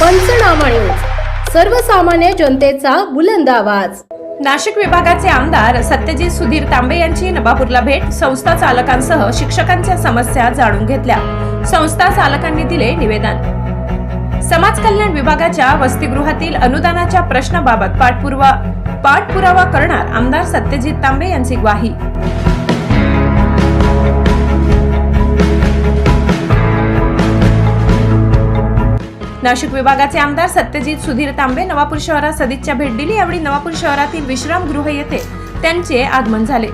पंचनामा न्यूज. सर्वसामान्य जनतेचा बुलंद आवाज. नाशिक विभागाचे आमदार सत्यजित सुधीर तांबे यांची नवापूरला भेट संस्था चालकांसह शिक्षकांच्या समस्या जाणून घेतल्या. संस्था चालकांनी दिले निवेदन. समाज कल्याण विभागाच्या वसतिगृहातील अनुदानाच्या प्रश्नाबाबत पाठपुरावा पाठपुरावा करणार आमदार सत्यजित तांबे यांची ग्वाही. नाशिक विभागाचे आमदार सत्यजित सुधीर तांबे नवापूर शहरात सदिच्छा भेट दिली. यावेळी नवापूर शहरातील विश्रामगृह येथे त्यांचे आगमन झाले.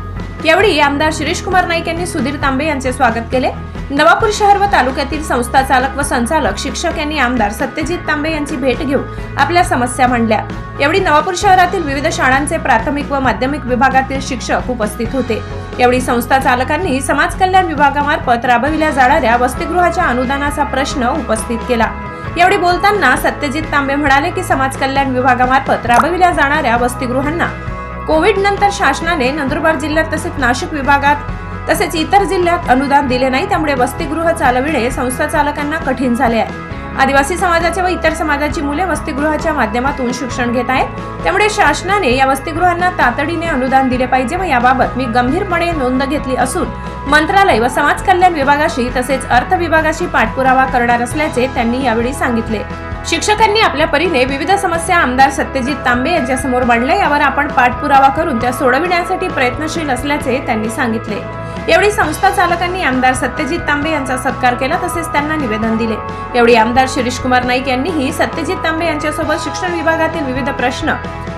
यावेळी आमदार शिरीष कुमार नाईक यांनी सुधीर तांबे यांचे स्वागत केले. नवापूर शहर व तालुक्यातील संस्था चालक व संचालक शिक्षक यांनी आमदार सत्यजित तांबे यांची भेट घेऊन आपल्या समस्या मांडल्या. यावेळी नवापूर शहरातील विविध शाळांचे प्राथमिक व माध्यमिक विभागातील शिक्षक उपस्थित होते. यावेळी संस्था चालकांनी समाज कल्याण विभागामार्फत राबविल्या जाणाऱ्या वसतिगृहाच्या अनुदानाचा प्रश्न उपस्थित केला. यावेळी बोलताना सत्यजित तांबे म्हणाले की समाज कल्याण विभागामार्फत राबविल्या जाणाऱ्या वसतिगृहांना कोविड नंतर शासनाने नंदुरबार जिल्ह्यात तसेच नाशिक विभागात तसेच इतर जिल्ह्यात अनुदान दिले नाही त्यामुळे वसतिगृह चालविणे संस्था चालकांना कठीण झाले आहे. आदिवासी समाजाचे व इतर समाजाची मुले वसतिगृहाच्या माध्यमातून शिक्षण घेत आहेत. त्यामुळे शासनाने या वसतिगृहांना तातडीने अनुदान दिले पाहिजे व याबाबत मी गंभीरपणे नोंद घेतली असून मंत्रालय व समाज कल्याण विभागाशी तसेच अर्थ विभागाशी पाठपुरावा करणार असल्याचे त्यांनी यावेळी सांगितले. शिक्षकांनी आपल्या परीने विविध समस्या आमदार सत्यजित तांबे यांच्यासमोर मांडल्या यावर आपण पाठपुरावा करून त्या सोडविण्यासाठी प्रयत्नशील असल्याचे त्यांनी सांगितले. यावेळी संस्था चालकांनी आमदार सत्यजित तांबे यांचा सत्कार केला तसेच त्यांना निवेदन दिले. यावेळी आमदार शिरीष कुमार नाईक यांनीही सत्यजित तांबे यांच्यासोबत शिक्षण विभागातील विविध प्रश्न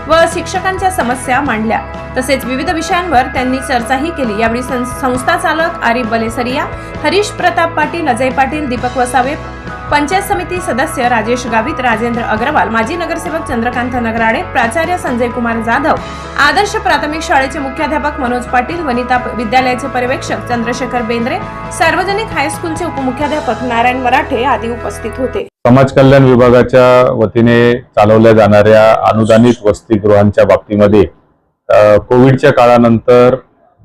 व शिक्षकांच्या समस्या मांडल्या. तसेच विविध विषयांवर त्यांनी चर्चाही केली. यावेळी सं- संस्था चालक आरिफ बलेसरिया हरीश प्रताप पाटील अजय पाटील दीपक वसावे पंचायत समिती सदस्य राजेश गावित राजेंद्र अग्रवाल माजी नगरसेवक चंद्रकांत नगराडे प्राचार्य संजय कुमार जाधव आदर्श प्राथमिक शाळेचे मुख्याध्यापक मनोज पाटील वनिता विद्यालयाचे पर्यवेक्षक चंद्रशेखर बेंद्रे सार्वजनिक हायस्कूलचे उपमुख्याध्यापक नारायण मराठे आदी उपस्थित होते. समाज कल्याण विभागाच्या वतीने चालवल्या जाणाऱ्या अनुदानित वसतिगृहांच्या बाबतीमध्ये कोविडच्या काळानंतर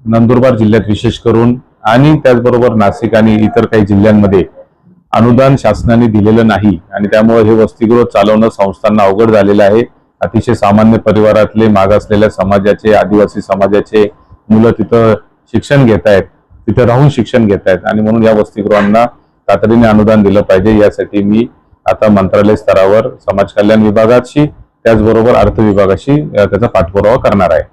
नंदुरबार जिल्ह्यात विशेष करून आणि त्याचबरोबर नाशिक आणि इतर काही जिल्ह्यांमध्ये अनुदान शासनाने दिलेलं नाही आणि त्यामुळे हे वसतिगृह चालवणं संस्थांना अवघड झालेलं आहे. अतिशय सामान्य परिवारातले मागासलेल्या समाजाचे आदिवासी समाजाचे मुलं तिथं शिक्षण घेत आहेत तिथं राहून शिक्षण घेत आहेत आणि म्हणून या वसतिगृहांना तातडीने अनुदान दिलं पाहिजे. यासाठी मी आता मंत्रालय स्तरावर समाज कल्याण विभागाशी त्याचबरोबर अर्थ विभागाशी त्याचा पाठपुरावा करणार आहे.